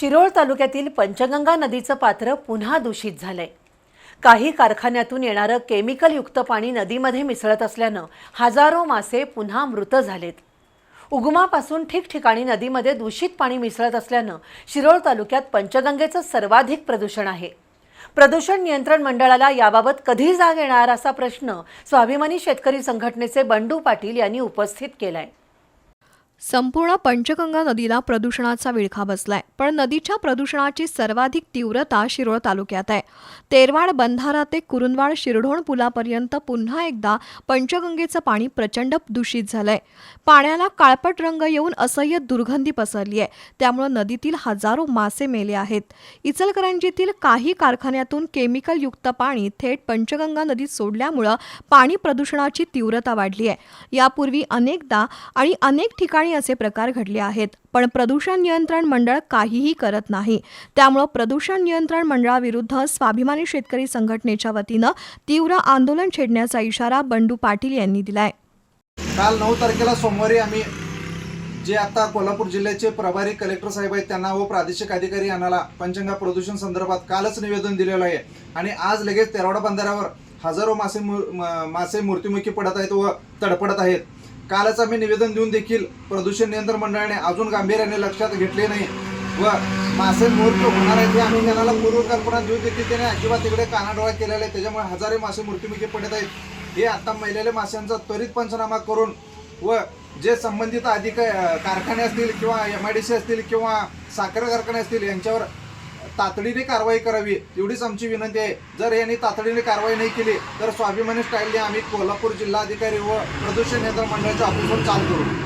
शिरोळ तालुक्यातील पंचगंगा नदीचं पात्र पुन्हा दूषित झालंय. काही कारखान्यातून येणारं केमिकलयुक्त पाणी नदीमध्ये मिसळत असल्यानं हजारो मासे पुन्हा मृत झालेत. उगमापासून ठिकठिकाणी नदीमध्ये दूषित पाणी मिसळत असल्यानं शिरोळ तालुक्यात पंचगंगेचं सर्वाधिक प्रदूषण आहे. प्रदूषण नियंत्रण मंडळाला याबाबत कधी जाग येणार असा प्रश्न स्वाभिमानी शेतकरी संघटनेचे बंडू पाटील यांनी उपस्थित केलाय. संपूर्ण पंचगंगा नदीला प्रदूषणाचा विळखा बसलाय पण नदीच्या प्रदूषणाची सर्वाधिक तीव्रता शिरोळ तालुक्यात आहे. तेरवाड बंधारा ते कुरुंदवाड शिरढोण पुलापर्यंत पुन्हा एकदा पंचगंगेचं पाणी प्रचंड दूषित झालंय. पाण्याला काळपट रंग येऊन असह्य दुर्गंधी पसरली आहे. त्यामुळे नदीतील हजारो मासे मेले आहेत. इचलकरंजीतील काही कारखान्यातून केमिकलयुक्त पाणी थेट पंचगंगा नदीत सोडल्यामुळं पाणी प्रदूषणाची तीव्रता वाढली आहे. यापूर्वी अनेकदा आणि अनेक ठिकाणी असे प्रकार घडले आहेत. पण प्रदूषण नियंत्रण मंडळ काहीही करत नाही. त्यामुळं प्रदूषण नियंत्रण मंडळाविरुद्ध स्वाभिमानी शेतकरी संघटनेच्या वतीनं तीव्र आंदोलन छेडण्याचा इशारा बंडू पाटील यांनी दिलाय. काल नऊ तारखेला सोमवारी आम्ही जे आता कोल्हापूर जिल्ह्याचे प्रभारी कलेक्टर साहेब आहेत त्यांना व प्रादेशिक अधिकारी यांना पंचंगा प्रदूषण संदर्भात कालच निवेदन दिलेलं आहे. आणि आज लगेच तेरवडा बंधाऱ्यावर हजारो मासे मासे मूर्तिमुखी पडत आहेत व तडपडत आहेत. कालच आम्ही निवेदन देऊन देखील प्रदूषण नियंत्रण मंडळाने अजून गांभीर्याने लक्षात घेतले नाही व मासे मृत्यू होणार आहेत ते आम्ही त्यांना पूर्वकल्पना देऊन देखील त्याने अजिबात तिकडे कानाडोळा केलेला आहे. त्याच्यामुळे हजारो मासे मृत्युमुखी पडत आहेत. हे आता महिलेल्या माशांचा त्वरित पंचनामा करून व जे संबंधित अधिक कारखाने असतील किंवा एम आय डी सी असतील किंवा साखर कारखाने असतील यांच्यावर तातडीने कारवाई करावी. एवढीच आमची विनंती आहे. जर यांनी तातडीने कारवाई नाही केली तर स्वाभिमानी स्टाईलने आम्ही कोल्हापूर जिल्हाधिकारी व प्रदूषण नियंत्रण मंडळाच्या ऑफिसवर चाल करू.